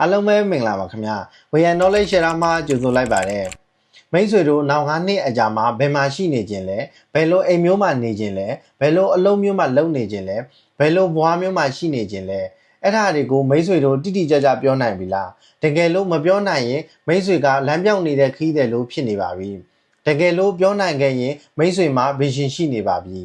အားလုံးပဲမင်္ဂလာပါခင်ဗျာဝေယံ knowledge share မှာကြိုဆိုလိုက်ပါတယ်မိတ်ဆွေတို့နောက်9နှစ်အကြာမှာဘယ်မှာရှိနေခြင်းလဲဘယ်လိုအိမ်မျိုးမှာနေခြင်းလဲဘယ်လိုအလုပ်မျိုးမှာလုပ်နေခြင်းလဲဘယ်လိုဘွားမျိုးမှာရှိနေခြင်းလဲအဲ့ဒါတွေကိုမိတ်ဆွေတို့တိတိကျကျပြောနိုင်ပြီလားတကယ်လို့မပြောနိုင်ရင်မိတ်ဆွေကလမ်းပြောင်းနေတဲ့ခီးတယ်လို့ဖြစ်နေပါပြီတကယ်လို့ပြောနိုင်ခဲ့ရင်မိတ်ဆွေမှာ vision ရှိနေပါပြီ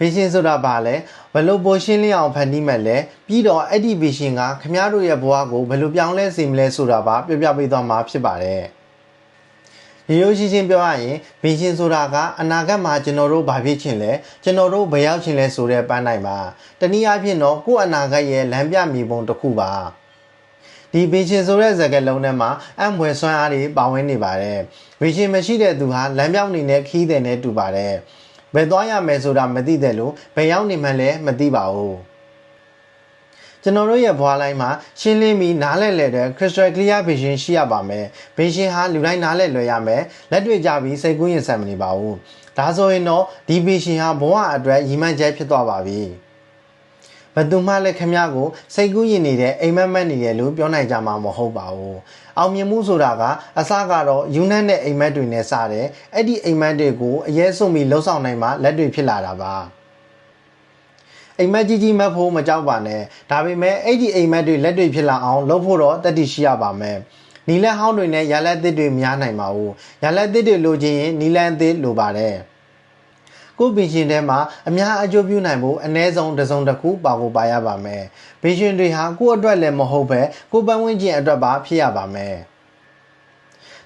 vision ဆိုတာဘာလဲဘယ်လိုပိုရှင်းလင်းအောင်ဖန်တီးမယ်လဲပြီးတော့အဲ့ဒီ vision ကခမည်းတော်ရဲ့ဘဝကိုဘယ်လိုပြောင်းလဲစေမလဲဆိုတာပါပြပြပေးသွားမှာဖြစ်ပါတယ်ရေရိုးရှင်းရှင်းပြောရရင် vision ဆိုတာကအနာဂတ်မှာကျွန်တော်တို့ဘာဖြစ်ချင်လဲကျွန်တော်တို့ဘယ်ရောက်ချင်လဲဆိုတဲ့ပန်းနိုင်ပါတနည်းအားဖြင့်တော့ကိုယ့်အနာဂတ်ရဲ့လမ်းပြမြေပုံတစ်ခုပါဒီ vision ဆိုတဲ့စကားလုံးထဲမှာအံ့ဖွယ်ဆွမ်းအားတွေပါဝင်နေပါတယ် vision မရှိတဲ့သူဟာလမ်းပြောင်းနေတဲ့ခီးတဲ့နဲ့တူပါတယ် ဘယ်သွားရမယ်ဆိုတာမသိတဲ့လို့ဘယ်ရောက်နေမှန်းလည်းမသိပါဘူးကျွန်တော်တို့ရဲ့ဘွားလိုင်းမှာရှင်းလင်းပြီးနားလည်လည်တဲ့ crystal clear vision ရှိရပါမယ်။ vision ဟာလူတိုင်းနားလည်လွယ်ရမယ်။လက်တွေ့ကြပြီးစိတ်ကူးရင်ဆန်မနေပါဘူး။ဒါဆိုရင်တော့ဒီ vision ဟာဘဝအတွက်ရည်မှန်းချက်ဖြစ်သွားပါပြီ။ ဘယ်သူမှလည်းခမ ्या ကိုစိတ်ကူးရင်နေတဲ့အိမ်မက်မက်နေတယ်လို့ပြောနိုင်ကြမှာမဟုတ်ပါဘူး။အောင်မြင်မှုဆိုတာကအစကတော့ယူနက်နဲ့အိမ်မက်တွေနဲ့စတယ်။အဲ့ဒီအိမ်မက်တွေကိုအရေးဆုံးပြီးလှုပ်ဆောင်နိုင်မှလက်တွေဖြစ်လာတာပါ။အိမ်မက်ကြီးကြီးမက်ဖို့မကြောက်ပါနဲ့ဒါပေမဲ့အဲ့ဒီအိမ်မက်တွေလက်တွေဖြစ်လာအောင်လုပ်ဖို့တော့တတိရှိရပါမယ်နီလန်ဟောင်းတွေနဲ့ရလက်သစ်တွေများနိုင်ပါဘူးရလက်သစ်တွေလိုချင်ရင်နီလန်သစ်လိုပါတယ် ကိုဘီရှင်ထဲမှာအများအကျိုးပြုနိုင်ဖို့အ ਨੇ ဆုံးတစ်စုံတစ်ခုပါဖို့ပါရပါမယ်ဘီရှင်တွေဟာကိုယ့်အတွက်လည်းမဟုတ်ပဲကိုယ်ပန်းဝန်းကျင်အတွက်ပါဖြစ်ရပါမယ်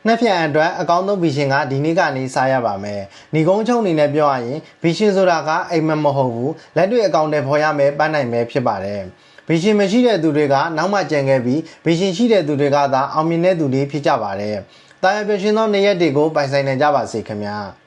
နှစ်ဖြန်အတွက်အကောင်းဆုံးဗီရှင်ကဒီနေ့ကနေစားရပါမယ်။ညီကုန်းချုံအနေနဲ့ပြောရရင်ဗီရှင်ဆိုတာကအိမ်မက်မဟုတ်ဘူး။လက်တွေ့အကောင့်တွေဖော်ရမယ်ပန်းနိုင်မယ်ဖြစ်ပါတယ်။ဗီရှင်မရှိတဲ့သူတွေကနောက်မှကြံခဲ့ပြီးဗီရှင်ရှိတဲ့သူတွေကသာအောင်မြင်တဲ့သူတွေဖြစ်ကြပါတယ်။တာယာပရှင်သောနေရက်တွေကိုပိုင်ဆိုင်နိုင်ကြပါစေခင်ဗျာ။